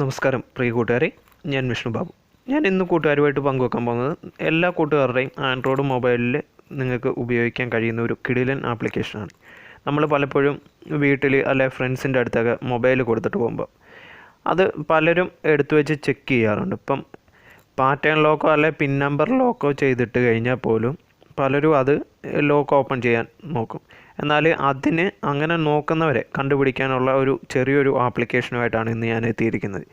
നമസ്കാരം പ്രിയ കൂട്ടുകാരെ. ഞാൻ വിഷ്ണു ബാബു. ഞാൻ ഇന്ന് കൂട്ടുകാരുമായിട്ട് പങ്കുവെക്കാൻ പോകുന്നത് എല്ലാ കൂട്ടുകാരുടെയും ആൻഡ്രോയിഡ് മൊബൈലിൽ നിങ്ങൾക്ക് ഉപയോഗിക്കാൻ കഴിയുന്ന ഒരു കിടിലൻ ആപ്ലിക്കേഷനാണ്. നമ്മൾ പലപ്പോഴും വീട്ടിൽ അല്ലെ ഫ്രണ്ട്സിന്റെ അടുത്തൊക്കെ മൊബൈൽ കൊടുത്തിട്ട് പോകുമ്പോൾ അത് പലരും എടുത്തു വെച്ച് ചെക്ക് ചെയ്യാറുണ്ട്. ഇപ്പം പാറ്റേൺ ലോക്കോ അല്ലെ പിൻ നമ്പർ ലോക്കോ ചെയ്തിട്ട് കഴിഞ്ഞാൽ പോലും പലരും അത് ലോക്ക് ഓപ്പൺ ചെയ്യാൻ നോക്കും. എന്നാൽ അതിന് അങ്ങനെ നോക്കുന്നവരെ കണ്ടുപിടിക്കാനുള്ള ഒരു ചെറിയൊരു ആപ്ലിക്കേഷനുമായിട്ടാണ് ഇന്ന് ഞാൻ എത്തിയിരിക്കുന്നത്.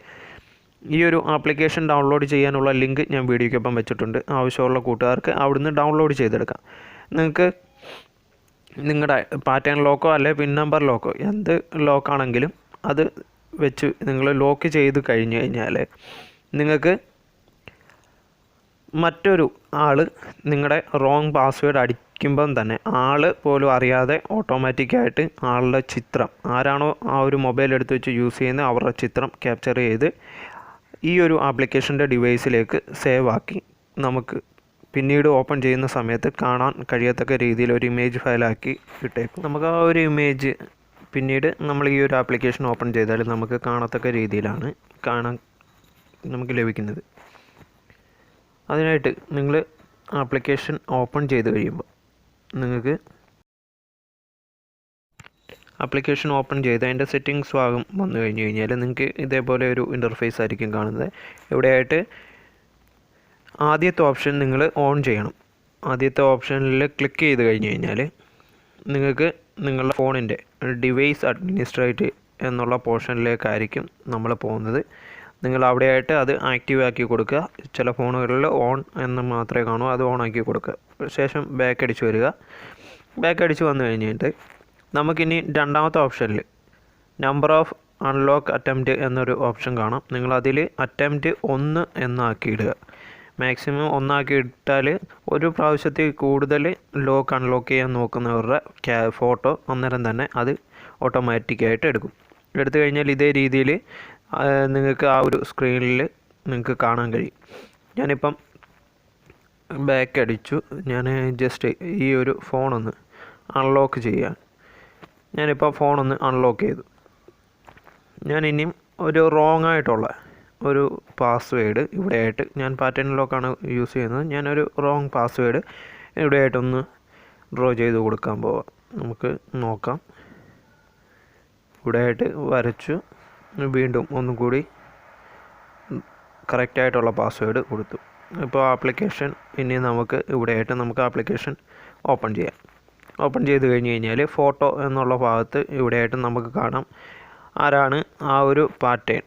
ഈ ഒരു ആപ്ലിക്കേഷൻ ഡൗൺലോഡ് ചെയ്യാനുള്ള ലിങ്ക് ഞാൻ വീഡിയോയ്ക്കൊപ്പം വെച്ചിട്ടുണ്ട്. ആവശ്യമുള്ള കൂട്ടുകാർക്ക് അവിടുന്ന് ഡൗൺലോഡ് ചെയ്തെടുക്കാം. നിങ്ങൾക്ക് നിങ്ങളുടെ പാറ്റേൺ ലോക്കോ അല്ലെ പിൻ നമ്പർ ലോക്കോ എന്ത് ലോക്കാണെങ്കിലും അത് വെച്ച് നിങ്ങൾ ലോക്ക് ചെയ്ത് കഴിഞ്ഞ് കഴിഞ്ഞാൽ നിങ്ങൾക്ക് മറ്റൊരു ആൾ നിങ്ങളുടെ റോങ് പാസ്വേഡ് അടിക്കുമ്പം തന്നെ ആൾ പോലും അറിയാതെ ഓട്ടോമാറ്റിക്കായിട്ട് ആളുടെ ചിത്രം ആരാണോ ആ ഒരു മൊബൈൽ എടുത്ത് വെച്ച് യൂസ് ചെയ്യുന്നത് അവരുടെ ചിത്രം ക്യാപ്ചർ ചെയ്ത് ഈ ഒരു ആപ്ലിക്കേഷന്റെ ഡിവൈസിലേക്ക് സേവ് ആക്കി നമുക്ക് പിന്നീട് ഓപ്പൺ ചെയ്യുന്ന സമയത്ത് കാണാൻ കഴിയത്തക്ക രീതിയിൽ ഒരു ഇമേജ് ഫയലാക്കി ഇട്ടേക്കും. നമുക്ക് ആ ഒരു ഇമേജ് പിന്നീട് നമ്മൾ ഈ ഒരു ആപ്ലിക്കേഷൻ ഓപ്പൺ ചെയ്താൽ നമുക്ക് കാണത്തക്ക രീതിയിലാണ് കാണാൻ നമുക്ക് ലഭിക്കുന്നത്. അതിനായിട്ട് നിങ്ങൾ ആപ്ലിക്കേഷൻ ഓപ്പൺ ചെയ്ത് കഴിയുമ്പോൾ നിങ്ങൾക്ക് ആപ്ലിക്കേഷൻ ഓപ്പൺ ചെയ്ത് അതിന്റെ സെറ്റിങ്സ് ഭാഗം വന്നു കഴിഞ്ഞ് കഴിഞ്ഞാൽ നിങ്ങൾക്ക് ഇതേപോലെ ഒരു ഇന്റർഫേസ് ആയിരിക്കും കാണുന്നത്. ഇവിടെയായിട്ട് ആദ്യത്തെ ഓപ്ഷൻ നിങ്ങൾ ഓൺ ചെയ്യണം. ആദ്യത്തെ ഓപ്ഷനിൽ ക്ലിക്ക് ചെയ്ത് കഴിഞ്ഞ് കഴിഞ്ഞാൽ നിങ്ങൾക്ക് നിങ്ങളുടെ ഫോണിന്റെ ഡിവൈസ് അഡ്മിനിസ്ട്രേറ്റ് എന്നുള്ള പോർഷനിലേക്കായിരിക്കും നമ്മൾ പോകുന്നത്. നിങ്ങൾ അവിടെയായിട്ട് അത് ആക്റ്റീവ് ആക്കി കൊടുക്കുക. ചില ഫോണുകളിൽ ഓൺ എന്ന് മാത്രമേ കാണൂ അത് ഓൺ ആക്കി കൊടുക്കുക. ശേഷം ബാക്ക് അടിച്ച് വരിക. ബാക്ക് അടിച്ച് വന്നു കഴിഞ്ഞിട്ട് നമുക്കിനി രണ്ടാമത്തെ ഓപ്ഷനിൽ നമ്പർ ഓഫ് അൺലോക്ക് അറ്റംപ്റ്റ് എന്നൊരു ഓപ്ഷൻ കാണാം. നിങ്ങൾ അതിൽ അറ്റംപ്റ്റ് ഒന്ന് എന്നാക്കിയിടുക. മാക്സിമം ഒന്നാക്കി ഇട്ടാൽ ഒരു പ്രാവശ്യത്തിൽ കൂടുതൽ ലോക്ക് അൺലോക്ക് ചെയ്യാൻ നോക്കുന്നവരുടെ ഫോട്ടോ അന്നേരം തന്നെ അത് ഓട്ടോമാറ്റിക്കായിട്ട് എടുക്കും. എടുത്തു കഴിഞ്ഞാൽ ഇതേ രീതിയിൽ നിങ്ങൾക്ക് ആ ഒരു സ്ക്രീനിൽ നിങ്ങൾക്ക് കാണാൻ കഴിയും. ഞാനിപ്പം ബാക്ക് അടിച്ചു. ഞാൻ ജസ്റ്റ് ഈ ഒരു ഫോണൊന്ന് അൺലോക്ക് ചെയ്യാൻ. ഞാനിപ്പോൾ ഫോണൊന്ന് അൺലോക്ക് ചെയ്തു. ഞാൻ ഇനിയും ഒരു റോങ് ആയിട്ടുള്ള ഒരു പാസ്വേഡ് ഇവിടെയായിട്ട് ഞാൻ പാറ്റേൺ ലോക്കാണ് യൂസ് ചെയ്യുന്നത്. ഞാനൊരു റോങ് പാസ്വേഡ് ഇവിടെയായിട്ടൊന്ന് ഡ്രോ ചെയ്ത് കൊടുക്കാൻ പോവാം. നമുക്ക് നോക്കാം. ഇവിടെയായിട്ട് വരച്ചു. വീണ്ടും ഒന്നും കൂടി കറക്റ്റായിട്ടുള്ള പാസ്വേഡ് കൊടുത്തു. ഇപ്പോൾ ആപ്ലിക്കേഷൻ ഇനി നമുക്ക് ഇവിടെയായിട്ട് നമുക്ക് ആപ്ലിക്കേഷൻ ഓപ്പൺ ചെയ്യാം. ഓപ്പൺ ചെയ്ത് കഴിഞ്ഞ് കഴിഞ്ഞാൽ ഫോട്ടോ എന്നുള്ള ഭാഗത്ത് ഇവിടെയായിട്ട് നമുക്ക് കാണാം ആരാണ് ആ ഒരു പാറ്റേൺ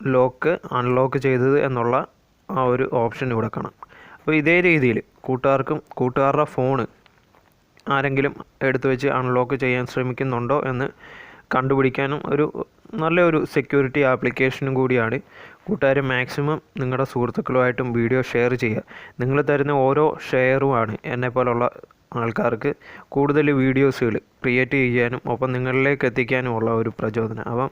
ലോക്ക് അൺലോക്ക് ചെയ്തത് എന്നുള്ള ആ ഒരു ഓപ്ഷൻ ഇവിടെ കാണാം. അപ്പോൾ ഇതേ രീതിയിൽ കൂട്ടുകാർക്കും കൂട്ടുകാരുടെ ഫോണ് ആരെങ്കിലും എടുത്തു വെച്ച് അൺലോക്ക് ചെയ്യാൻ ശ്രമിക്കുന്നുണ്ടോ എന്ന് കണ്ടുപിടിക്കാനും ഒരു നല്ലൊരു സെക്യൂരിറ്റി ആപ്ലിക്കേഷനും കൂടിയാണ്. കൂട്ടുകാർ മാക്സിമം നിങ്ങളുടെ സുഹൃത്തുക്കളുമായിട്ടും വീഡിയോ ഷെയർ ചെയ്യുക. നിങ്ങൾ തരുന്ന ഓരോ ഷെയറുമാണ് എന്നെപ്പോലുള്ള ആൾക്കാർക്ക് കൂടുതൽ വീഡിയോസുകൾ ക്രിയേറ്റ് ചെയ്യാനും ഒപ്പം നിങ്ങളിലേക്ക് എത്തിക്കാനും ഉള്ള ഒരു പ്രചോദനം. അപ്പം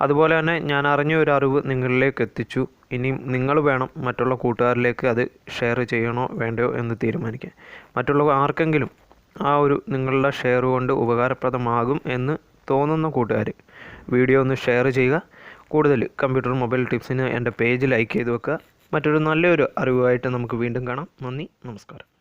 അതുപോലെ തന്നെ ഞാൻ അറിഞ്ഞ ഒരു അറിവ് നിങ്ങളിലേക്ക് എത്തിച്ചു. ഇനിയും നിങ്ങൾ വേണം മറ്റുള്ള കൂട്ടുകാരിലേക്ക് അത് ഷെയർ ചെയ്യണോ വേണ്ടയോ എന്ന് തീരുമാനിക്കാൻ. മറ്റുള്ള ആർക്കെങ്കിലും ആ ഒരു നിങ്ങളുടെ ഷെയർ കൊണ്ട് ഉപകാരപ്രദമാകും എന്ന് തോന്നുന്ന കൂട്ടുകാർ. വീഡിയോ ഒന്ന് ഷെയർ ചെയ്യുക. കൂടുതൽ കമ്പ്യൂട്ടർ മൊബൈൽ ടിപ്സിന് എന്റെ പേജ് ലൈക്ക് ചെയ്ത് വെക്കുക. മറ്റൊരു നല്ലൊരു അറിവുമായിട്ട് നമുക്ക് വീണ്ടും കാണാം. നന്ദി നമസ്കാരം.